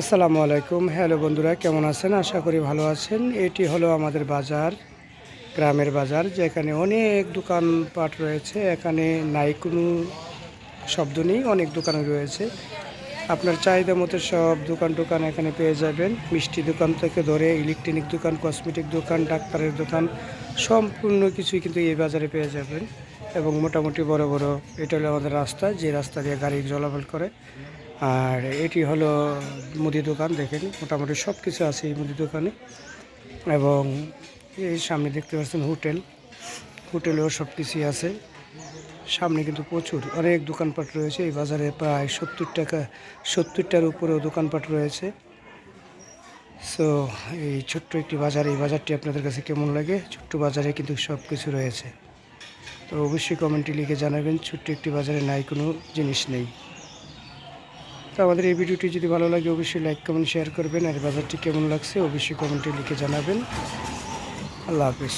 আসসালামু আলাইকুম। হ্যালো বন্ধুরা, কেমন আছেন? আশা করি ভালো আছেন। এটি হলো আমাদের বাজার, গ্রামের বাজার, যেখানে অনেক দোকানপাট রয়েছে। এখানে নাই কোনো শব্দ নেই, অনেক দোকান রয়েছে। আপনার চাহিদা মতো সব দোকান টোকান এখানে পেয়ে যাবেন। মিষ্টি দোকান থেকে ধরে ইলেকট্রনিক দোকান, কসমেটিক দোকান, ডাক্তারের দোকান, সম্পূর্ণ কিছুই কিন্তু এই বাজারে পেয়ে যাবেন। এবং মোটামুটি বড় বড়, এটা হলো আমাদের রাস্তা, যে রাস্তা দিয়ে গাড়ি চলাচল করে। আর এটি হলো মুদি দোকান, দেখেন, মোটামুটি সব কিছু আছে এই মুদি দোকানে। এবং এই সামনে দেখতে পাচ্ছেন হোটেল, হোটেলেও সব কিছুই আছে। সামনে কিন্তু প্রচুর, অনেক দোকানপাট রয়েছে। এই বাজারে প্রায় সত্তর টাকা সত্তরটার উপরেও দোকানপাট রয়েছে। সো এই ছোট্ট একটি বাজার, এই বাজারটি আপনাদের কাছে কেমন লাগে? ছোট্ট বাজারে কিন্তু সব কিছু রয়েছে। তো অবশ্যই কমেন্টে লিখে জানাবেন, ছোট্ট একটি বাজারে নাই কোনো জিনিস নেই। তো আমাদের এই ভিডিওটি যদি ভালো লাগে, অবশ্যই লাইক কমেন্ট শেয়ার করবেন। আর বাজারটি কেমন লাগছে, অবশ্যই কমেন্টে লিখে জানাবেন। আল্লাহ হাফিজ।